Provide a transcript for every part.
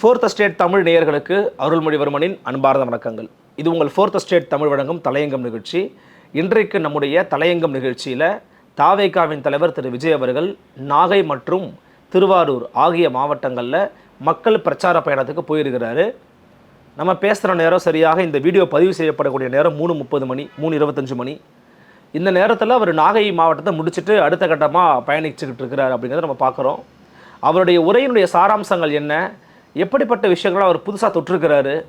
Fourth state Tamil நேயர்களுக்கு அருள்மொழிவர்மனின் அன்பார்ந்த வணக்கங்கள். இது உங்கள் ஃபோர்த் ஸ்டேட் தமிழ் வழங்கும் தலையங்கம் நிகழ்ச்சி. இன்றைக்கு நம்முடைய தலையங்கம் நிகழ்ச்சியில் தாவேகாவின் தலைவர் திரு விஜய் அவர்கள் நாகை மற்றும் திருவாரூர் ஆகிய மாவட்டங்களில் மக்கள் பிரச்சார பயணத்துக்கு போயிருக்கிறாரு. நம்ம பேசுகிற நேரம் சரியாக இந்த வீடியோ பதிவு செய்யப்படக்கூடிய நேரம் மூணு முப்பது மணி மூணு இருபத்தஞ்சு மணி. இந்த நேரத்தில் அவர் நாகை மாவட்டத்தை முடிச்சுட்டு அடுத்த கட்டமாக பயணிச்சுக்கிட்டு இருக்கிறார் அப்படிங்கிறத நம்ம பார்க்குறோம் அவருடைய உரையினுடைய சாராம்சங்கள் என்ன? எப்படிப்பட்ட விஷயங்களை அவர் புதுசாக தொற்றிருக்கிறாரு?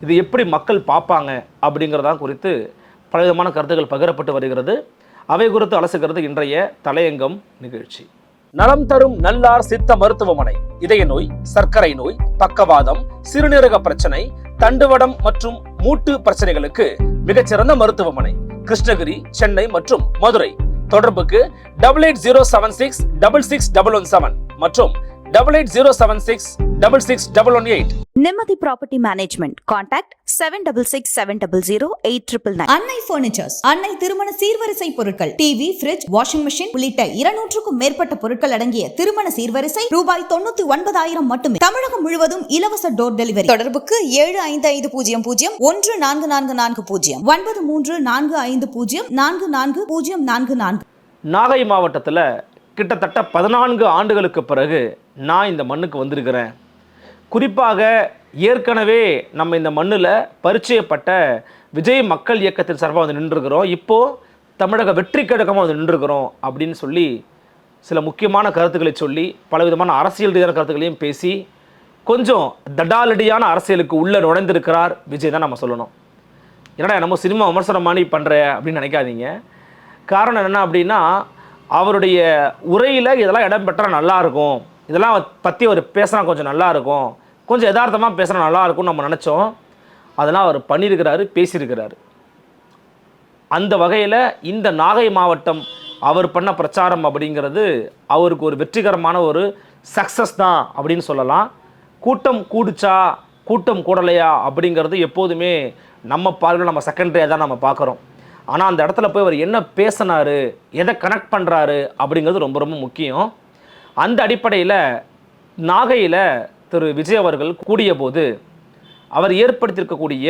இது எப்படி மக்கள் பார்ப்பாங்க? அப்படிங்கிறதான் குறித்து பலவிதமான கருத்துக்கள் பகிரப்பட்டு வருகிறது. அவை குறித்து அலசுகிறது இன்றைய தலையங்கம் நிகழ்ச்சி. நலம் தரும் நல்லார் சித்த மருத்துவமனை இதய நோய் சர்க்கரை நோய் பக்கவாதம் சிறுநீரக பிரச்சனை தண்டுவடம் மற்றும் மூட்டு பிரச்சனைகளுக்கு மிகச்சிறந்த மருத்துவமனை கிருஷ்ணகிரி சென்னை மற்றும் மதுரை. தொடர்புக்கு double eight zero seven six double six double one seven மற்றும் double eight zero seven six double six double one eight Nimmathi property management contact seven double six seven double zero eight triple nine Annai furnitures Annai திருமண சீர்வரிசை பொருட்கள் TV fridge washing machine உள்ளிட்ட இருநூற்றுக்கும் மேற்பட்ட பொருட்கள் அடங்கிய திருமண சீர்வரிசை ரூபாய் தொண்ணூத்தி ஒன்பதாயிரம் மட்டுமே. தமிழகம் முழுவதும் இலவச டோர் டெலிவரி தொடர்புக்கு ஏழு ஐந்து ஐந்து பூஜ்ஜியம் பூஜ்ஜியம் ஒன்று நான்கு நான்கு நான்கு பூஜ்ஜியம். ஒன்பது மூன்று நான்கு ஐந்து பூஜ்ஜியம் நான்கு நான்கு பூஜ்ஜியம் நான்கு நான்கு. நாகை மாவட்டத்தில் கிட்டத்தட்ட பதினான்கு ஆண்டுகளுக்கு பிறகு நான் இந்த மண்ணுக்கு வந்திருக்கிறேன். குறிப்பாக ஏற்கனவே நம்ம இந்த மண்ணில் பரிச்சயப்பட்ட விஜய் மக்கள் இயக்கத்தின் சார்பாக வந்து நின்றுருக்கிறோம். இப்போது தமிழக வெற்றி கழகமாக வந்து நின்றுருக்கிறோம் அப்படின்னு சொல்லி சில முக்கியமான கருத்துக்களை சொல்லி பலவிதமான அரசியல் ரீதியான கருத்துக்களையும் பேசி கொஞ்சம் தடாலடியான அரசியலுக்கு உள்ளே நுழைந்திருக்கிறார் விஜய் தான் நம்ம சொல்லணும். என்னடா நம்ம சினிமா விமர்சனம் மாதிரி பண்ணுற அப்படின்னு நினைக்காதீங்க. காரணம் என்ன அப்படின்னா அவருடைய உரையில் இதெல்லாம் இடம் பெற்றால் இதெல்லாம் பற்றி அவர் பேசினா கொஞ்சம் நல்லா இருக்கும் கொஞ்சம் யதார்த்தமாக பேசுனா நல்லா இருக்கும்னு நம்ம நினச்சோம். அதெல்லாம் அவர் பண்ணியிருக்கிறாரு பேசியிருக்கிறாரு. அந்த வகையில் இந்த நாகை மாவட்டம் அவர் பண்ண பிரச்சாரம் அப்படிங்கிறது அவருக்கு ஒரு வெற்றிகரமான ஒரு சக்ஸஸ் தான் அப்படின்னு சொல்லலாம். கூட்டம் கூடுச்சா கூட்டம் கூடலையா அப்படிங்கிறது எப்போதுமே நம்ம பார்வையில் நம்ம செகண்டரியாக தான் நம்ம பார்க்குறோம். ஆனால் அந்த இடத்துல போய் அவர் என்ன பேசினாரு எதை கனெக்ட் பண்ணுறாரு அப்படிங்கிறது ரொம்ப ரொம்ப முக்கியம். அந்த அடிப்படையில் நாகையில் திரு விஜய் அவர்கள் கூடிய போது அவர் ஏற்படுத்தியிருக்கக்கூடிய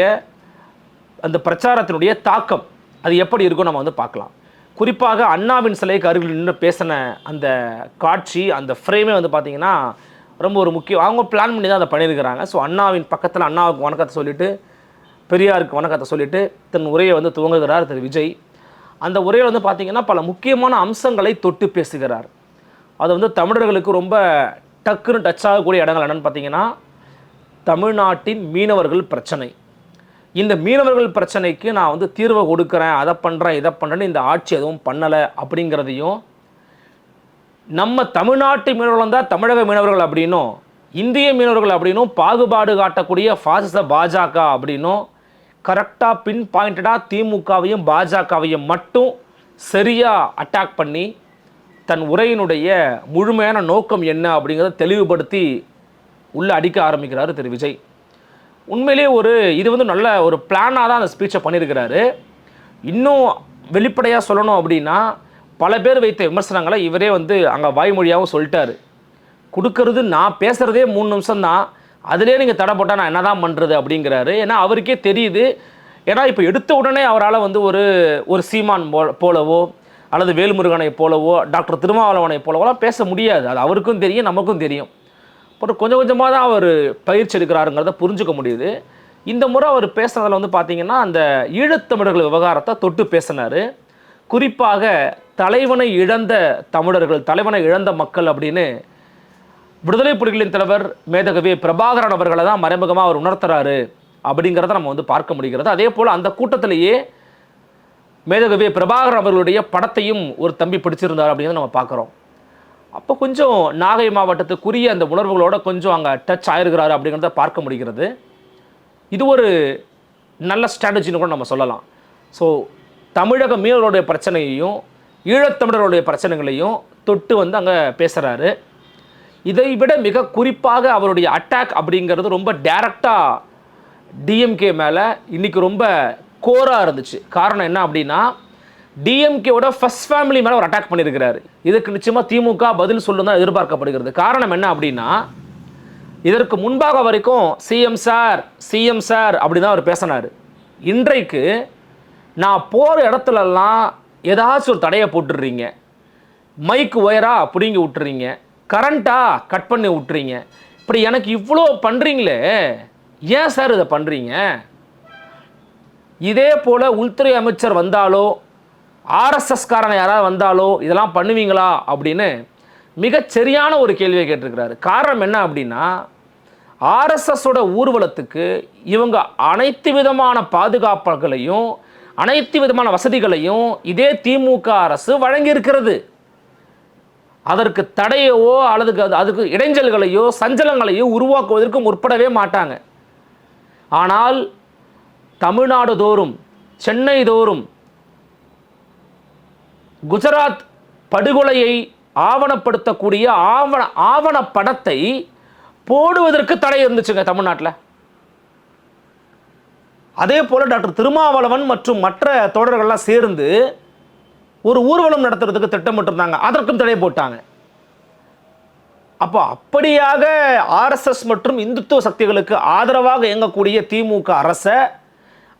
அந்த பிரச்சாரத்தினுடைய தாக்கம் அது எப்படி இருக்கும் நம்ம வந்து பார்க்கலாம். குறிப்பாக அண்ணாவின் சிலைக்கு அருகில் நின்று பேசின அந்த காட்சி அந்த ஃப்ரேமே வந்து பார்த்தீங்கன்னா ரொம்ப ஒரு முக்கியம். அவங்க பிளான் பண்ணி தான் அதை பண்ணியிருக்கிறாங்க. ஸோ அண்ணாவின் பக்கத்தில் அண்ணாவுக்கு வணக்கத்தை சொல்லிட்டு பெரியாருக்கு வணக்கத்தை சொல்லிட்டு தன் உரையை வந்து துவங்குகிறார் திரு விஜய். அந்த உரையில் வந்து பார்த்திங்கன்னா பல முக்கியமான அம்சங்களை தொட்டு பேசுகிறார். அது வந்து தமிழர்களுக்கு ரொம்ப டக்குன்னு டச் ஆகக்கூடிய இடங்கள் என்னென்னு பார்த்தீங்கன்னா தமிழ்நாட்டின் மீனவர்கள் பிரச்சனை. இந்த மீனவர்கள் பிரச்சனைக்கு நான் வந்து தீர்வை கொடுக்குறேன் அதை பண்ணுறேன் இதை பண்ணுறேன்னு இந்த ஆட்சி எதுவும் பண்ணலை அப்படிங்கிறதையும் நம்ம தமிழ்நாட்டு மீனவர்கள் தான் தமிழக மீனவர்கள் அப்படின்னும் இந்திய மீனவர்கள் அப்படின்னும் பாகுபாடு காட்டக்கூடிய ஃபாசிச பாஜக அப்படின்னும் கரெக்டாக பின் பாயிண்டடாக திமுகவையும் பாஜகவையும் மட்டும் சரியாக அட்டாக் பண்ணி தன் உரையினுடைய முழுமையான நோக்கம் என்ன அப்படிங்கிறத தெளிவுபடுத்தி உள்ளே அடிக்க ஆரம்பிக்கிறாரு திரு விஜய். உண்மையிலே ஒரு இது வந்து நல்ல ஒரு பிளானாக தான் அந்த ஸ்பீச்சை பண்ணியிருக்கிறாரு இன்னும் வெளிப்படையாக சொல்லணும் அப்படின்னா பல பேர் வைத்த விமர்சனங்களை இவரே வந்து அங்கே வாய்மொழியாகவும் சொல்லிட்டாரு. கொடுக்கறது நான் பேசுகிறதே மூணு நிமிஷம் தான். அதிலே நீங்கள் தடை போட்டால் நான் என்ன தான் பண்ணுறது அப்படிங்கிறாரு. ஏன்னா அவருக்கே தெரியுது. ஏன்னா இப்போ எடுத்த உடனே அவரால் வந்து ஒரு ஒரு சீமான் போ போலவோ அல்லது வேல்முருகனை போலவோ டாக்டர் திருமாவளவனை போலவோலாம் பேச முடியாது. அது அவருக்கும் தெரியும் நமக்கும் தெரியும். அப்புறம் கொஞ்சம் கொஞ்சமாக தான் அவர் பயிற்சி எடுக்கிறாருங்கிறத புரிஞ்சுக்க முடியுது. இந்த முறை அவர் பேசுனதில் வந்து பார்த்தீங்கன்னா அந்த ஈழத்தமிழர்கள் விவகாரத்தை தொட்டு பேசினார். குறிப்பாக தலைவனை இழந்த தமிழர்கள் தலைவனை இழந்த மக்கள் அப்படின்னு விடுதலை புலிகளின் தலைவர் மேதகவி பிரபாகரன் அவர்களை தான் மறைமுகமாக அவர் உணர்த்துறாரு அப்படிங்கிறத நம்ம வந்து பார்க்க முடிகிறது. அதே போல் அந்த கூட்டத்திலேயே மேதகவி பிரபாகர் அவர்களுடைய படத்தையும் ஒரு தம்பி பிடிச்சிருந்தார் அப்படின்னு நம்ம பார்க்குறோம். அப்போ கொஞ்சம் நாகை மாவட்டத்துக்குரிய அந்த உணர்வுகளோட கொஞ்சம் அங்கே டச் ஆயிருக்கிறாரு அப்படிங்கிறத பார்க்க முடிகிறது. இது ஒரு நல்ல ஸ்ட்ராட்டஜின்னு கூட நம்ம சொல்லலாம். ஸோ தமிழக மீனவர்களுடைய பிரச்சனையையும் ஈழத்தமிழர்களுடைய பிரச்சனைகளையும் தொட்டு வந்து அங்கே பேசுகிறாரு இதை விட மிக குறிப்பாக அவருடைய அட்டாக் அப்படிங்கிறது ரொம்ப டேரக்டாக டிஎம்கே மேலே இன்றைக்கி ரொம்ப கோராக இருந்துச்சு. காரணம் என்ன அப்படின்னா டிஎம்கேவோட ஃபஸ்ட் ஃபேமிலி மேலே ஒரு அட்டாக் பண்ணியிருக்கிறாரு இதுக்கு நிச்சயமாக திமுக பதில் சொல்லும் தான் எதிர்பார்க்கப்படுகிறது. காரணம் என்ன அப்படின்னா இதற்கு முன்பாக வரைக்கும் சிஎம் சார் சிஎம் சார் அப்படி தான் அவர் பேசினார். இன்றைக்கு நான் போகிற இடத்துலலாம் ஏதாச்சும் ஒரு தடையை போட்டுடுறீங்க. மைக் ஒயரா பிடுங்கி விட்டுறீங்க. கரண்ட்டா கட் பண்ணி விட்டுறீங்க. இப்படி எனக்கு இவ்வளோ பண்ணுறீங்களே ஏன் சார் இதை பண்ணுறீங்க இதே போல் உள்துறை அமைச்சர் வந்தாலோ ஆர்எஸ்எஸ்காரன் யாராவது வந்தாலோ இதெல்லாம் பண்ணுவீங்களா அப்படின்னு மிகச் சரியான ஒரு கேள்வியை கேட்டிருக்கிறாரு. காரணம் என்ன அப்படின்னா ஆர்எஸ்எஸோட ஊர்வலத்துக்கு இவங்க அனைத்து விதமான பாதுகாப்புகளையும் அனைத்து விதமான வசதிகளையும் இதே திமுக அரசு வழங்கியிருக்கிறது. அதற்கு தடையவோ அல்லது அது- அதுக்கு இடைஞ்சல்களையோ சஞ்சலங்களையோ உருவாக்குவதற்கு முற்படவே மாட்டாங்க. ஆனால் தமிழ்நாடு தோறும் சென்னை தோறும் குஜராத் படுகொலையை ஆவணப்படுத்தக்கூடிய ஆவண ஆவணப்படத்தை போடுவதற்கு தடை இருந்துச்சுங்க தமிழ்நாட்டில். அதே போல் டாக்டர் திருமாவளவன் மற்றும் மற்ற தோழர்கள்லாம் சேர்ந்து ஒரு ஊர்வலம் நடத்துறதுக்கு திட்டமிட்டிருந்தாங்க. அதற்கும் தடை போட்டாங்க. அப்போ அப்படியாக ஆர்எஸ்எஸ் மற்றும் இந்துத்துவ சக்திகளுக்கு ஆதரவாக இயங்கக்கூடிய திமுக அரசை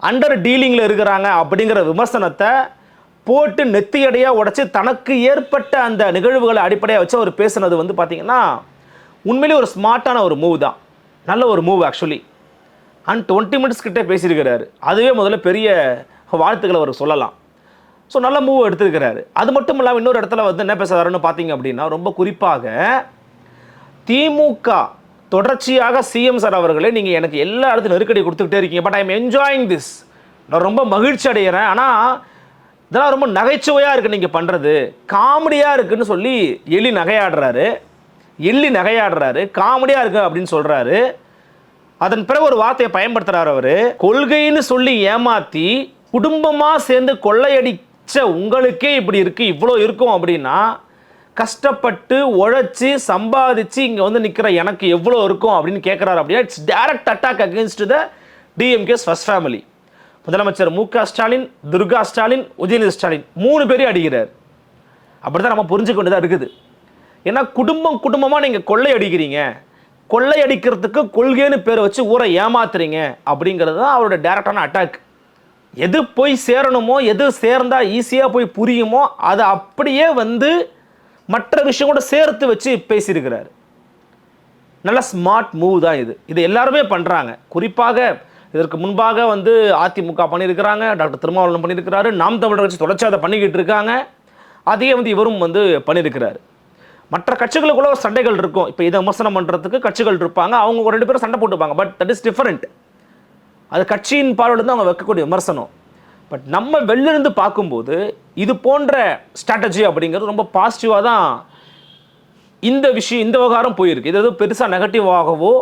அண்டர் டீலிங்கில் இருக்கிறாங்க அப்படிங்கிற விமர்சனத்தை போட்டு நெத்தியடையாக உடச்சி தனக்கு ஏற்பட்ட அந்த நிகழ்வுகளை அடிப்படையாக வச்சு அவர் பேசுனது வந்து பார்த்தீங்கன்னா உண்மையிலேயே ஒரு ஸ்மார்ட்டான ஒரு மூவ் தான். நல்ல ஒரு move actually and twenty minutes கிட்டே பேசியிருக்கிறாரு. அதுவே முதல்ல பெரிய வாழ்த்துக்களை அவர் சொல்லலாம். ஸோ நல்ல மூவ் எடுத்திருக்கிறாரு. அது மட்டும் இல்லாமல் இன்னொரு இடத்துல வந்து என்ன பேசுறாருன்னு பார்த்தீங்க அப்படின்னா ரொம்ப குறிப்பாக திமுக தொடர்ச்சியாக சிஎம் சார் அவர்களே நீங்கள் எனக்கு எல்லா இடத்துலையும் நெருக்கடி கொடுத்துக்கிட்டே இருக்கீங்க. But I am enjoying this நான் ரொம்ப மகிழ்ச்சி அடைகிறேன். ஆனால் இதெல்லாம் ரொம்ப நகைச்சுவையாக இருக்குது நீங்கள் பண்ணுறது காமெடியாக இருக்குதுன்னு சொல்லி எலி நகையாடுறாரு. எள்ளி நகையாடுறாரு. காமெடியாக இருக்கு அப்படின்னு சொல்கிறாரு அதன் பிறகு ஒரு வார்த்தையை பயன்படுத்துகிறார் அவர். கொள்கைன்னு சொல்லி ஏமாத்தி குடும்பமாக சேர்ந்து கொள்ளையடிச்ச உங்களுக்கே இப்படி இருக்குது இவ்வளோ இருக்கும் அப்படின்னா கஷ்டப்பட்டு உழைச்சி சம்பாதிச்சு இங்கே வந்து நிற்கிற எனக்கு எவ்வளோ இருக்கும் அப்படின்னு கேட்குறாரு அப்படின்னா it's direct attack against the DMK's first family முதலமைச்சர் மு க ஸ்டாலின் துர்கா ஸ்டாலின் உதயநிதி ஸ்டாலின் மூணு பேரையும் அடிக்கிறார். அப்படி தான் நம்ம புரிஞ்சுக்க வேண்டியதாக இருக்குது. ஏன்னா குடும்பம் குடும்பமாக நீங்கள் கொள்ளையடிக்கிறீங்க கொள்ளையடிக்கிறதுக்கு கொள்கைன்னு பேர் வச்சு ஊரை ஏமாத்துறீங்க அப்படிங்கிறது தான் அவரோட டேரக்டான அட்டாக் எது போய் சேரணுமோ எது சேர்ந்தால் ஈஸியாக போய் புரியுமோ அதை அப்படியே வந்து மற்ற விஷயம் கூட சேர்த்து வச்சு பேசியிருக்கிறார். நல்ல ஸ்மார்ட் மூவ் தான் இது. இது எல்லாருமே பண்ணுறாங்க குறிப்பாக இதற்கு முன்பாக வந்து அதிமுக பண்ணியிருக்கிறாங்க டாக்டர் திருமாவளவன் பண்ணியிருக்கிறாரு நாம் தமிழர் கட்சி தொடர்ச்சி அதை பண்ணிக்கிட்டு இருக்காங்க. அதையே வந்து இவரும் வந்து பண்ணியிருக்கிறாரு. மற்ற கட்சிகளுக்குள்ள ஒரு சண்டைகள் இருக்கும். இப்போ இதை விமர்சனம் பண்ணுறதுக்கு கட்சிகள் இருப்பாங்க. அவங்க ஒரு ரெண்டு பேரும் சண்டை போட்டுப்பாங்க. பட் தட் இஸ் டிஃபரெண்ட் அது கட்சியின் பார்வையில் அவங்க வைக்கக்கூடிய விமர்சனம். பட் நம்ம வெளிலிருந்து பார்க்கும்போது இது போன்ற ஸ்ட்ராட்டஜி அப்படிங்கிறது ரொம்ப பாசிட்டிவாக தான் இந்த விஷயம் இந்த விவகாரம் போயிருக்கு. இது எதுவும் பெருசாக நெகட்டிவாகவோ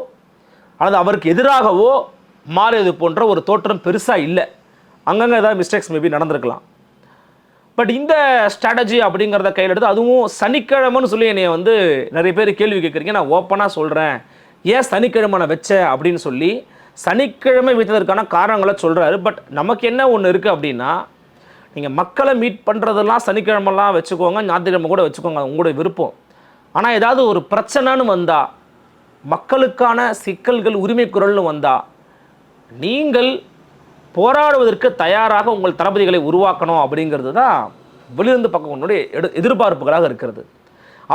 அல்லது அவருக்கு எதிராகவோ மாறியது போன்ற ஒரு தோற்றம் பெருசாக இல்லை. அங்கங்கே ஏதாவது மிஸ்டேக்ஸ் மேபி நடந்திருக்கலாம். பட் இந்த ஸ்ட்ராட்டஜி அப்படிங்கிறத கையில் எடுத்து அதுவும் சனிக்கிழமைன்னு சொல்லி என்னை வந்து நிறைய பேர் கேள்வி கேட்குறீங்க. நான் ஓப்பனாக சொல்கிறேன் ஏன் சனிக்கிழமை நான் வச்சேன் அப்படின்னு சொல்லி சனிக்கிழமை வைத்ததற்கான காரணங்களை சொல்கிறாரு பட் நமக்கு என்ன ஒன்று இருக்குது அப்படின்னா நீங்கள் மக்களை மீட் பண்ணுறதெல்லாம் சனிக்கிழமெல்லாம் வச்சுக்கோங்க ஞாயிற்றுக்கிழமை கூட வச்சுக்கோங்க உங்களுடைய விருப்பம். ஆனால் ஏதாவது ஒரு பிரச்சனைன்னு வந்தால் மக்களுக்கான சிக்கல்கள் உரிமை குரல்னு வந்தால் நீங்கள் போராடுவதற்கு தயாராக உங்கள் தளபதிகளை உருவாக்கணும் அப்படிங்கிறது தான் வெளியிருந்து உன்னுடைய எடு எதிர்பார்ப்புகளாக இருக்கிறது.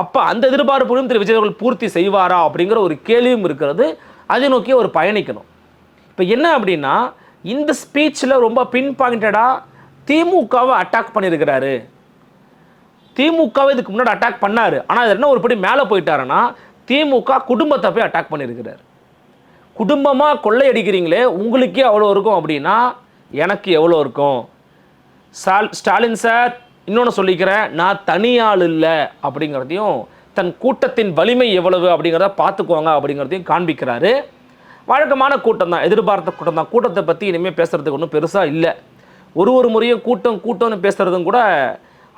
அப்போ அந்த எதிர்பார்ப்புகளும் திரு விஜய் அவர்கள் பூர்த்தி செய்வாரா அப்படிங்கிற ஒரு கேள்வியும் இருக்கிறது. அதை நோக்கி அவர் பயணிக்கணும். இப்போ என்ன அப்படின்னா இந்த ஸ்பீச்சில் ரொம்ப பின் பாயிண்டடாக திமுகவை அட்டாக் பண்ணியிருக்கிறாரு திமுகவை இதுக்கு முன்னாடி அட்டாக் பண்ணாரு. ஆனால் அது என்ன ஒரு படி மேலே போயிட்டாருன்னா திமுக குடும்பத்தை போய் அட்டாக் பண்ணியிருக்கிறார் குடும்பமாக கொள்ளையடிக்கிறீங்களே உங்களுக்கே அவ்வளோ இருக்கும் அப்படின்னா எனக்கு எவ்வளோ இருக்கும்? ஸ்டால் ஸ்டாலின் சார் இன்னொன்று சொல்லிக்கிறேன் நான் தனியாள் இல்லை அப்படிங்கிறதையும் தன் கூட்டத்தின் வலிமை எவ்வளவு அப்படிங்கிறத பார்த்துக்கோங்க அப்படிங்கிறதையும் காண்பிக்கிறாரு. வழக்கமான கூட்டம் தான் எதிர்பார்த்த கூட்டம் தான் கூட்டத்தை பற்றி இனிமேல் பேசுகிறதுக்கு ஒன்றும் பெருசாக இல்லை. ஒரு ஒரு முறையும் கூட்டம் கூட்டம்னு பேசுகிறதும் கூட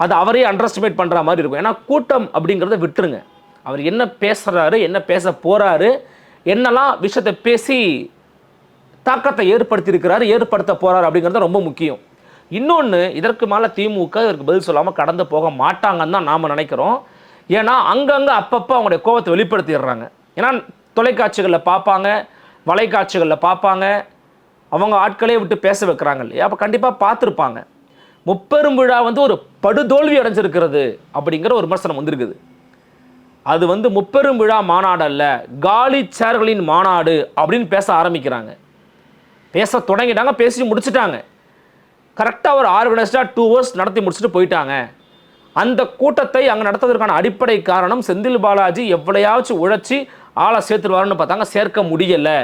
அது அவரே அண்டர்ஸ்டிமேட் பண்ணுற மாதிரி இருக்கும். ஏன்னா கூட்டம் அப்படிங்கிறத விட்டுருங்க. அவர் என்ன பேசுகிறாரு என்ன பேச போகிறாரு என்னெல்லாம் விஷயத்தை பேசி தாக்கத்தை ஏற்படுத்தியிருக்கிறாரு ஏற்படுத்த போகிறாரு அப்படிங்கிறது ரொம்ப முக்கியம். இன்னொன்று இதற்கு மேலே திமுக இதற்கு பதில் சொல்லாமல் கடந்து போக மாட்டாங்கன்னு தான் நாம் நினைக்கிறோம். ஏன்னா அங்கங்கே அப்பப்போ அவங்களுடைய கோபத்தை வெளிப்படுத்திடுறாங்க. ஏன்னா தொலைக்காட்சிகளில் பார்ப்பாங்க வலைக்காட்சிகளில் பார்ப்பாங்க. அவங்க ஆட்களே விட்டு பேச வைக்கிறாங்க இல்லையா? அப்போ கண்டிப்பாக பார்த்துருப்பாங்க. முப்பெரும் விழா வந்து ஒரு படுதோல்வி அடைஞ்சிருக்கிறது அப்படிங்கிற ஒரு விமர்சனம் வந்திருக்குது. அது வந்து முப்பெரும் விழா மாநாடு அல்ல காலி சேர்களின் மாநாடு அப்படின்னு பேச ஆரம்பிக்கிறாங்க. பேச தொடங்கிட்டாங்க பேசி முடிச்சிட்டாங்க. கரெக்டாக ஒரு ஆர்கனைஸ்டாக டூ ஹவர்ஸ் நடத்தி முடிச்சுட்டு போயிட்டாங்க. அந்த கூட்டத்தை அங்கே நடத்துவதற்கான அடிப்படை காரணம் செந்தில் பாலாஜி எவ்வளையாச்சும் உழைச்சி ஆளை சேர்த்துருவாருன்னு பார்த்தாங்க. சேர்க்க முடியலை.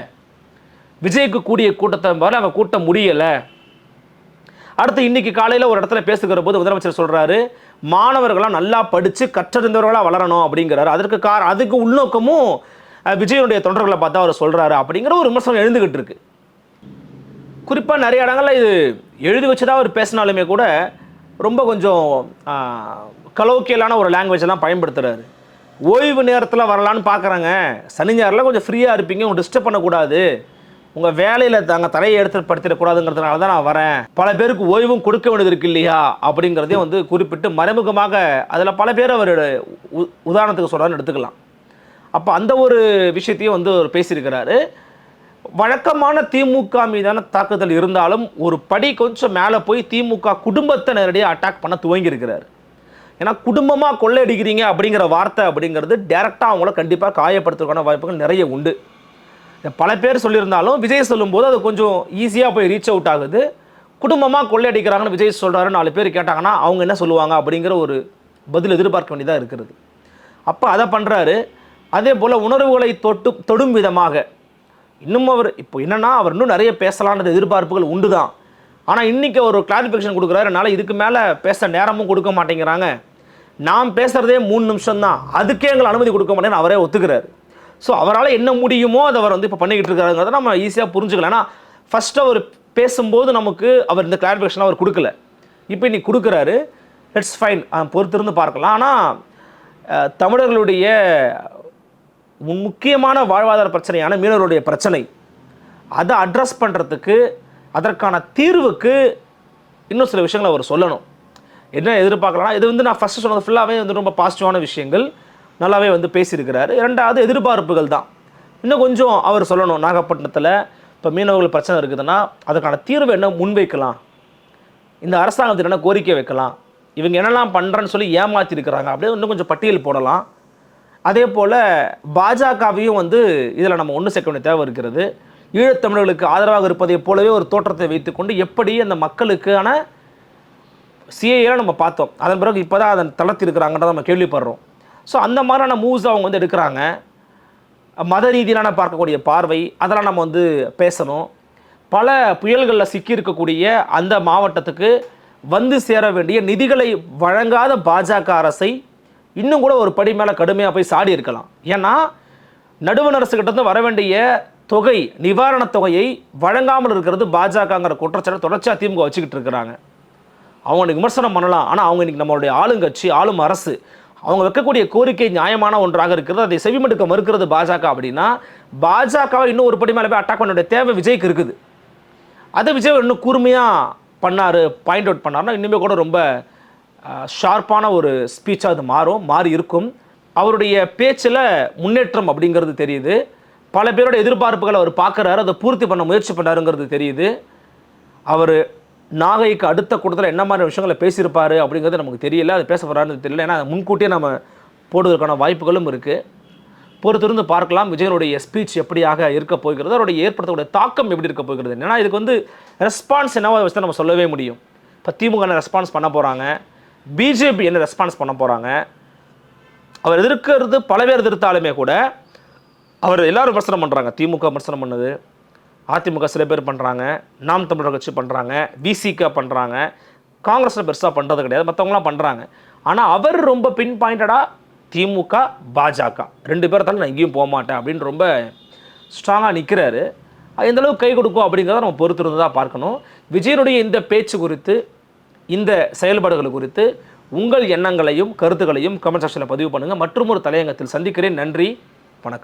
விஜய்க்கு கூடிய கூட்டத்தை மாதிரி அங்கே கூட்ட முடியலை. அடுத்து இன்றைக்கி காலையில் ஒரு இடத்துல பேசுகிற போது முதலமைச்சர் சொல்கிறாரு மாணவர்களாக நல்லா படித்து கற்றறிந்தவர்களாக வளரணும் அப்படிங்கிறாரு. அதற்கு கார அதுக்கு உள்நோக்கமும் விஜயனுடைய தொண்டர்களை பார்த்தா அவர் சொல்கிறாரு அப்படிங்கிற ஒரு விமர்சனம் எழுந்துக்கிட்டு இருக்கு. குறிப்பாக நிறைய இடங்கள்ல இது எழுதி வச்சு தான் அவர் பேசினாலுமே கூட ரொம்ப கொஞ்சம் கலோக்கியலான ஒரு லாங்குவேஜ் எல்லாம் பயன்படுத்துகிறாரு ஓய்வு நேரத்தில் வரலான்னு பார்க்குறாங்க சனி ஞாயிறில் கொஞ்சம் ஃப்ரீயாக இருப்பீங்க உங்க டிஸ்டர்ப் பண்ணக்கூடாது. உங்கள் வேலையில் தாங்க தலையை எடுத்து படுத்திடக்கூடாதுங்கிறதுனால தான் நான் வரேன். பல பேருக்கு ஓய்வும் கொடுக்க வேண்டியது இருக்கு இல்லையா? அப்படிங்கிறதையும் வந்து குறிப்பிட்டு மறைமுகமாக அதில் பல பேர் அவர் உ- உதாரணத்துக்கு சொல்கிறாருன்னு எடுத்துக்கலாம். அப்போ அந்த ஒரு விஷயத்தையும் வந்து அவர் பேசியிருக்கிறாரு. வழக்கமான திமுக மீதான தாக்குதல் இருந்தாலும் ஒரு படி கொஞ்சம் மேலே போய் திமுக குடும்பத்தை நேரடியாக அட்டாக் பண்ண துவங்கியிருக்கிறார். ஏன்னா குடும்பமாக கொள்ளையடிக்கிறீங்க அப்படிங்கிற வார்த்தை அப்படிங்கிறது டேரெக்டாக அவங்கள கண்டிப்பாக காயப்படுத்துறதுக்கான வாய்ப்புகள் நிறைய உண்டு. பல பேர் சொல்லியிருந்தாலும் விஜய் சொல்லும்போது அது கொஞ்சம் ஈஸியாக போய் ரீச் அவுட் ஆகுது. குடும்பமாக கொள்ளையடிக்கிறாங்கன்னு விஜய் சொல்கிறாரு நாலு பேர் கேட்டாங்கன்னா அவங்க என்ன சொல்லுவாங்க அப்படிங்கிற ஒரு பதில் எதிர்பார்க்க வேண்டியதாக இருக்கிறது. அப்போ அதை பண்ணுறாரு அதே போல் உணர்வுகளை தொட்டு தொடும் விதமாக. இன்னும் அவர் இப்போ என்னென்னா அவர் இன்னும் நிறைய பேசலான்றது எதிர்பார்ப்புகள் உண்டு தான் ஆனால் இன்றைக்கி ஒரு கிளாரிஃபிகேஷன் கொடுக்குறாரு. என்னால் இதுக்கு மேலே பேச நேரமும் கொடுக்க மாட்டேங்கிறாங்க. நாம் பேசுகிறதே மூணு நிமிஷம் தான் அதுக்கே எங்களை அனுமதி கொடுக்க மாட்டேன்னு அவரே ஒத்துக்கிறாரு. ஸோ அவரால் என்ன முடியுமோ அதை அவர் வந்து இப்போ பண்ணிக்கிட்டு இருக்காருங்கிறத நம்ம ஈஸியாக புரிஞ்சுக்கலாம் ஏன்னா ஃபஸ்ட்டு அவர் பேசும்போது நமக்கு அவர் இந்த கிளாரிஃபிகேஷன் அவர் கொடுக்கல. இப்போ இன்னைக்கு கொடுக்குறாரு. இட்ஸ் ஃபைன் பொறுத்திருந்து பார்க்கலாம். ஆனால் தமிழர்களுடைய மு- முக்கியமான வாழ்வாதார பிரச்சனையான மீனவர்களுடைய பிரச்சனை அதை அட்ரஸ் பண்ணுறதுக்கு அதற்கான தீர்வுக்கு இன்னும் சில விஷயங்களை அவர் சொல்லணும். என்ன எதிர்பார்க்கலாம்னா இது வந்து நான் ஃபஸ்ட்டு சொன்னது ஃபுல்லாகவே வந்து ரொம்ப பாசிட்டிவான விஷயங்கள். நல்லாவே வந்து பேசியிருக்கிறாரு. இரண்டாவது எதிர்பார்ப்புகள் தான். இன்னும் கொஞ்சம் அவர் சொல்லணும். நாகப்பட்டினத்தில் இப்போ மீனவர்கள் பிரச்சனை இருக்குதுன்னா அதுக்கான தீர்வு என்ன? முன்வைக்கலாம். இந்த அரசாங்கத்தில் என்ன கோரிக்கை வைக்கலாம்? இவங்க என்னெல்லாம் பண்ணுறேன்னு சொல்லி ஏமாற்றிருக்கிறாங்க அப்படியே இன்னும் கொஞ்சம் பட்டியல் போடலாம். அதே போல் பாஜகவையும் வந்து இதில் நம்ம ஒன்று சேர்க்க வேண்டிய தேவை இருக்கிறது. ஈழத்தமிழர்களுக்கு ஆதரவாக இருப்பதைப் போலவே ஒரு தோற்றத்தை வைத்துக்கொண்டு எப்படி அந்த மக்களுக்கான சிஏல நம்ம பார்த்தோம். அதன் பிறகு இப்போ தான் அதன் தளர்த்திருக்கிறாங்கன்றத நம்ம கேள்விப்படுறோம். ஸோ அந்த மாதிரியான மூவ்ஸ் அவங்க வந்து எடுக்கிறாங்க. மத ரீதியிலான பார்க்கக்கூடிய பார்வை அதெல்லாம் நம்ம வந்து பேசணும். பல புயல்களில் சிக்கியிருக்கக்கூடிய அந்த மாவட்டத்துக்கு வந்து சேர வேண்டிய நிதிகளை வழங்காத பாஜக அரசை இன்னும் கூட ஒரு படி மேலே கடுமையாக போய் சாடி இருக்கலாம். ஏன்னா நடுவண் அரசுகிட்ட வர வேண்டிய தொகை நிவாரணத் தொகையை வழங்காமல் இருக்கிறது பாஜகங்கிற குற்றச்சாட்டு தொடர்ச்சியாக திமுக வச்சுக்கிட்டு இருக்கிறாங்க. அவங்க விமர்சனம் பண்ணலாம். ஆனால் அவங்க இன்றைக்கி நம்மளுடைய ஆளுங்கட்சி ஆளும் அரசு அவங்க வைக்கக்கூடிய கோரிக்கை நியாயமான ஒன்றாக இருக்கிறது. அதை செவிமடுக்க மறுக்கிறது பாஜக அப்படின்னா பாஜகவை இன்னும் ஒரு படி மேலே போய் அட்டாக் பண்ண தேவை விஜய்க்கு இருக்குது. அதை விஜய் இன்னும் கூர்மையாக பண்ணார் பாயிண்ட் அவுட் பண்ணாருன்னா இன்னுமே கூட ரொம்ப ஷார்ப்பான ஒரு ஸ்பீச்சாக அது மாறும் மாறி இருக்கும். அவருடைய பேச்சில் முன்னேற்றம் அப்படிங்கிறது தெரியுது. பல பேரோட எதிர்பார்ப்புகளை அவர் பார்க்குறாரு அதை பூர்த்தி பண்ண முயற்சி பண்ணாருங்கிறது தெரியுது. அவர் நாகைக்கு அடுத்த கூட்டத்தில் என்ன மாதிரி விஷயங்களை பேசியிருப்பார் அப்படிங்கிறது நமக்கு தெரியல. அது பேச போகிறாருன்னு தெரியல. ஏன்னா முன்கூட்டியே நம்ம போடுவதற்கான வாய்ப்புகளும் இருக்குது பொறுத்திருந்து பார்க்கலாம். விஜயனுடைய ஸ்பீச் எப்படியாக இருக்க போகிறது அவருடைய ஏற்படுத்தக்கூடிய தாக்கம் எப்படி இருக்க போகிறது. ஏன்னா இதுக்கு வந்து ரெஸ்பான்ஸ் என்னவோ அதை வச்சு நம்ம சொல்லவே முடியும். இப்போ திமுக என்ன ரெஸ்பான்ஸ் பண்ண போகிறாங்க பிஜேபி என்ன ரெஸ்பான்ஸ் பண்ண போகிறாங்க அவர் எதிர்க்கிறது பல பேர் எதிர்த்தாலுமே கூட அவர் எல்லாரும் விமர்சனம் பண்ணுறாங்க திமுக விமர்சனம் பண்ணுது. அதிமுக சில பேர் பண்ணுறாங்க நாம் தமிழர் கட்சி பண்ணுறாங்க விசிகா பண்ணுறாங்க காங்கிரஸில் பெருசாக பண்ணுறது கிடையாது மற்றவங்களாம் பண்ணுறாங்க ஆனால் அவர் ரொம்ப பின் பாயிண்டடாக திமுக பாஜக. ரெண்டு பேர்த்தாலும் நான் எங்கேயும் போக மாட்டேன் அப்படின்னு ரொம்ப ஸ்ட்ராங்காக நிற்கிறாரு எந்தளவுக்கு எந்த அளவுக்கு கை கொடுக்கும் அப்படிங்கிறத நம்ம பொறுத்திருந்து தான் பார்க்கணும். விஜயனுடைய இந்த பேச்சு குறித்து இந்த செயல்பாடுகள் குறித்து உங்கள் எண்ணங்களையும் கருத்துக்களையும் கமெண்ட் செக்ஷனில் பதிவு பண்ணுங்கள் மற்றும் ஒரு தலையங்கத்தில் சந்திக்கிறேன். நன்றி. வணக்கம்.